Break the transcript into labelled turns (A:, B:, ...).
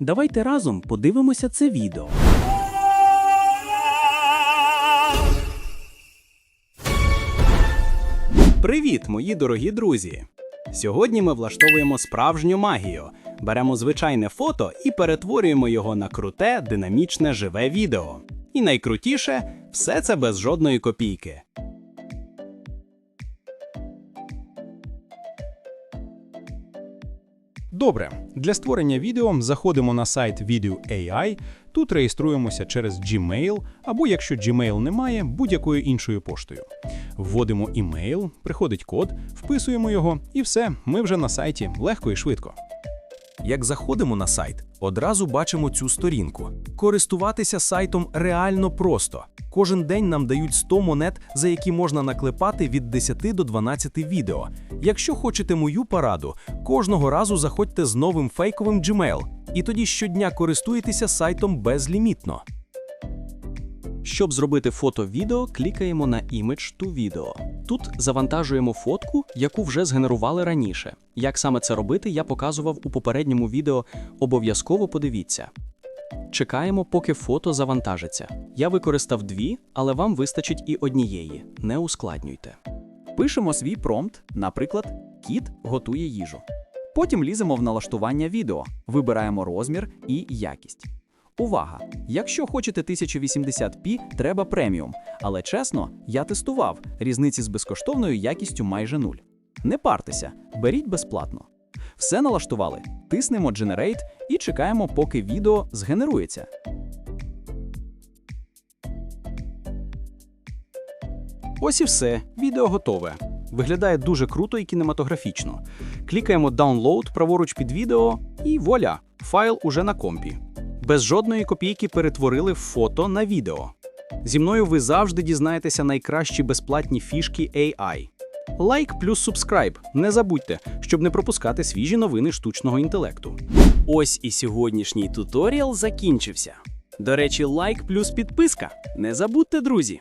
A: Давайте разом подивимося це відео. Привіт, мої дорогі друзі! Сьогодні ми влаштовуємо справжню магію. Беремо звичайне фото і перетворюємо його на круте, динамічне живе відео. І найкрутіше все це без жодної копійки.
B: Добре, для створення відео заходимо на сайт Video.ai, Тут реєструємося через Gmail або, якщо Gmail немає, будь-якою іншою поштою. Вводимо імейл, приходить код, вписуємо його, і все, ми вже на сайті легко і швидко.
C: Як заходимо на сайт, одразу бачимо цю сторінку. Користуватися сайтом реально просто. Кожен день нам дають 100 монет, за які можна наклепати від 10 до 12 відео. Якщо хочете мою пораду, кожного разу заходьте з новим фейковим Gmail, і тоді щодня користуєтеся сайтом безлімітно.
A: Щоб зробити фото-відео, клікаємо на Image to Video. Тут завантажуємо фотку, яку вже згенерували раніше. Як саме це робити, я показував у попередньому відео. Обов'язково подивіться. Чекаємо, поки фото завантажиться. Я використав дві, але вам вистачить і однієї. Не ускладнюйте.
D: Пишемо свій промпт, наприклад, кіт готує їжу. Потім ліземо в налаштування відео, вибираємо розмір і якість. Увага! Якщо хочете 1080p, треба преміум. Але чесно, я тестував різниці з безкоштовною якістю майже нуль. Не партеся, беріть безплатно. Все налаштували, тиснемо Generate і чекаємо, поки відео згенерується.
A: Ось і все, відео готове. Виглядає дуже круто і кінематографічно. Клікаємо Download праворуч під відео, і вуаля, файл уже на компі. Без жодної копійки перетворили фото на відео. Зі мною ви завжди дізнаєтеся найкращі безплатні фішки AI. Лайк плюс субскрайб. Не забудьте, щоб не пропускати свіжі новини штучного інтелекту. Ось і сьогоднішній туторіал закінчився. До речі, лайк плюс підписка. Не забудьте, друзі!